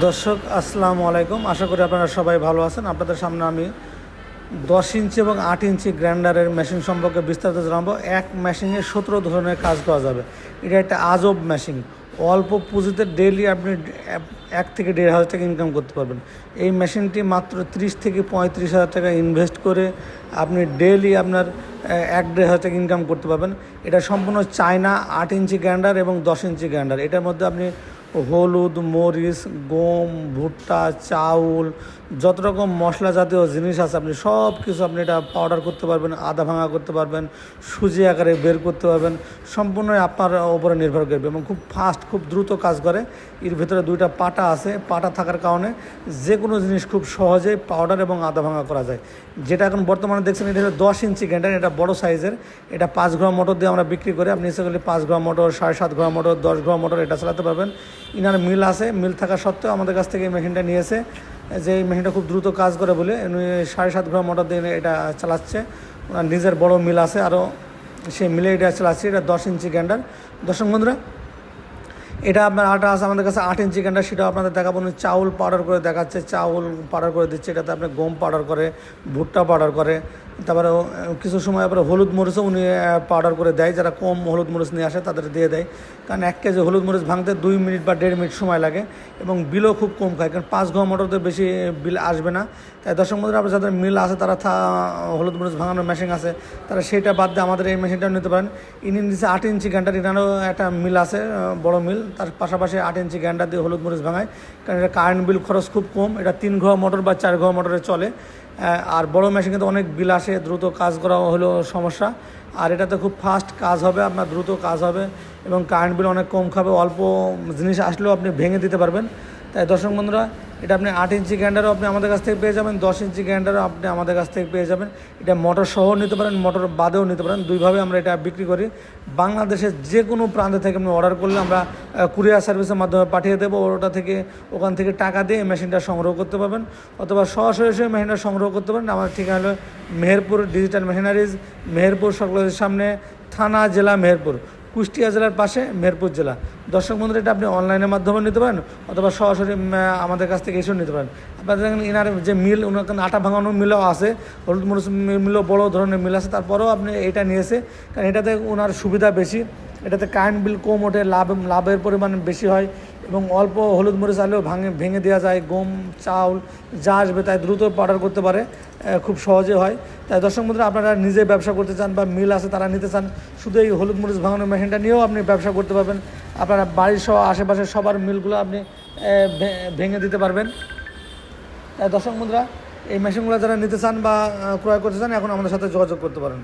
দর্শক, আসসালামু আলাইকুম। আশা করি আপনারা সবাই ভালো আছেন। আপনাদের সামনে আমি দশ ইঞ্চি এবং আট ইঞ্চি গ্রাইন্ডারের মেশিন সম্পর্কে বিস্তারিত জানাব। এক মেশিনে সতেরো ধরনের কাজ করা যাবে। এটা একটা আজব মেশিন। অল্প পুঁজিতে ডেইলি আপনি এক থেকে দেড় হাজার টাকা ইনকাম করতে পারবেন। এই মেশিনটি মাত্র ত্রিশ থেকে পঁয়ত্রিশ হাজার টাকা ইনভেস্ট করে আপনি ডেইলি আপনার এক দেড় হাজার টাকা ইনকাম করতে পারবেন। এটা সম্পূর্ণ চায়না আট ইঞ্চি গ্রাইন্ডার এবং দশ ইঞ্চি গ্রাইন্ডার। এটার মধ্যে আপনি হলুদ, মরিচ, গম, ভুট্টা, চাউল, যত রকম মশলা জাতীয় জিনিস আছে আপনি সব কিছু আপনি এটা পাউডার করতে পারবেন, আদা ভাঙা করতে পারবেন, সুজি আকারে বের করতে পারবেন, সম্পূর্ণই আপনার ওপরে নির্ভর করবে এবং খুব ফাস্ট খুব দ্রুত কাজ করে। এর ভিতরে দুইটা পাটা আছে, পাটা থাকার কারণে যে কোনো জিনিস খুব সহজেই পাউডার এবং আদা ভাঙা করা যায়। যেটা এখন বর্তমানে দেখছেন, এটা হলো দশ ইঞ্চি গ্যান্ডার, এটা বড় সাইজের, এটা পাঁচ গ্রাম মোটর দিয়ে আমরা বিক্রি করি। আপনি ইচ্ছে পাঁচ গ্রাম মোটর, সাড়ে সাত গ্রাম মোটর, দশ গ্রাম মোটর এটা চালাতে পারবেন। ইনার মিল আছে, মিল থাকা সত্ত্বেও আমাদের কাছ থেকে এই মেশিনটা নিয়েছে। যে এই মেশিনটা খুব দ্রুত কাজ করে বলে সাড়ে সাত গ্রাম মোটর দিয়ে এটা চালাচ্ছে। ওনার নিজের বড় মিল আছে আরও সেই মিলে এটা চালাচ্ছে, এটা দশ ইঞ্চি গ্যান্ডার। দর্শক বন্ধুরা, এটা আপনার আটা আছে, আমাদের কাছে আট ইঞ্চি গ্যান্ডার, সেটাও আপনাদের দেখাবো। চাউল পাউডার করে দেখাচ্ছে, চাউল পাউডার করে দিচ্ছে, এটাতে আপনি গম পাউডার করে, ভুট্টা পাউডার করে তারপরে কিছু সময় আবার হলুদ মরিচও উনি পাউডার করে দেয়, যারা কম হলুদ মরিচ নিয়ে আসে তাদের দিয়ে দেয়। কারণ এক কেজি হলুদ মরিচ ভাঙতে দুই মিনিট বা দেড় মিনিট সময় লাগে এবং বিলও খুব কম খায়। কারণ পাঁচ ঘর মোটরতে বেশি বিল আসবে না। তাই দর্শক মধ্যে আপনার যাদের মিল আছে, তারা থা, হলুদ মরিচ ভাঙানোর মেশিন আছে, তারা সেটা বাদ দিয়ে আমাদের এই মেশিনটাও নিতে পারেন। ইনি নিচে আট ইঞ্চি গ্যান্ডার এখানেও একটা মিল আছে বড় মিল। তার পাশাপাশি আট ইঞ্চি গ্যান্ডার দিয়ে হলুদ মরিচ ভাঙায়। কারণ এটা কারেন্ট বিল খরচ খুব কম। এটা তিন ঘর মোটর বা চার ঘর মোটরে চলে। আর বড় মেশিন কিন্তু অনেক বিল আসে। দ্রুত কাজ করা হলো সমস্যা। আর এটাতে খুব ফাস্ট কাজ হবে, আপনার দ্রুত কাজ হবে এবং কারেন্ট বিল অনেক কম খাবে, অল্প জিনিস আসলেও আপনি ভেঙে দিতে পারবেন। তাই দর্শক বন্ধুরা, এটা আপনি আট ইঞ্চি গ্যান্ডারও আপনি আমাদের কাছ থেকে পেয়ে যাবেন, দশ ইঞ্চি গ্যান্ডারও আপনি আমাদের কাছ থেকে পেয়ে যাবেন। এটা মোটর সহ নিতে পারেন, মোটর বাদেও নিতে পারেন। দুইভাবে আমরা এটা বিক্রি করি। বাংলাদেশের যে কোনো প্রান্ত থেকে আপনি অর্ডার করলে আমরা কুরিয়ার সার্ভিসের মাধ্যমে পাঠিয়ে দেবো। ওটা থেকে, ওখান থেকে টাকা দিয়ে মেশিনটা সংগ্রহ করতে পারবেন। অথবা সরাসরি এসে মেশিনটা সংগ্রহ করতে পারেন। আমার ঠিকানা হলো মেহেরপুর ডিজিটাল মেশিনারিজ মেহেরপুর সকলের সামনে, থানা, জেলা মেহেরপুর। কুষ্টিয়া জেলার পাশে মেরপুর জেলা। দর্শক বন্ধুরা, এটা আপনি অনলাইনের মাধ্যমে নিতে পারেন অথবা সরাসরি আমাদের কাছ থেকে এসেও নিতে পারেন। আপনাদের দেখেন এনার যে মিল, ওনার আটা ভাঙানোর মিলও আছে, হলুদ মরিচ মিলও বড় ধরনের মিল আছে, তারপরেও আপনি এটা নিয়েছে। কারণ এটাতে ওনার সুবিধা বেশি। এটাতে কারেন্ট বিল কম ওঠে, লাভ লাভের পরিমাণ বেশি হয় এবং অল্প হলুদ মরিচ আলেও ভাঙে, ভেঙে দেওয়া যায়, গম, চাউল যা আসবে তাই দ্রুত পাউডার করতে পারে খুব সহজে হয়। তাই দর্শক বন্ধুরা, আপনারা নিজে ব্যবসা করতে চান বা মিল আছে তারা নিতে চান, শুধু এই হলুদ মরিচ ভাঙানোর মেশিনটা নিয়েও আপনি ব্যবসা করতে পারবেন। আপনারা বাড়ির সহ আশেপাশে সবার মিলগুলো আপনি ভেঙে দিতে পারবেন। তাই দর্শক বন্ধুরা, এই মেশিনগুলো যারা নিতে চান বা ক্রয় করতে চান, এখন আমাদের সাথে যোগাযোগ করতে পারেন।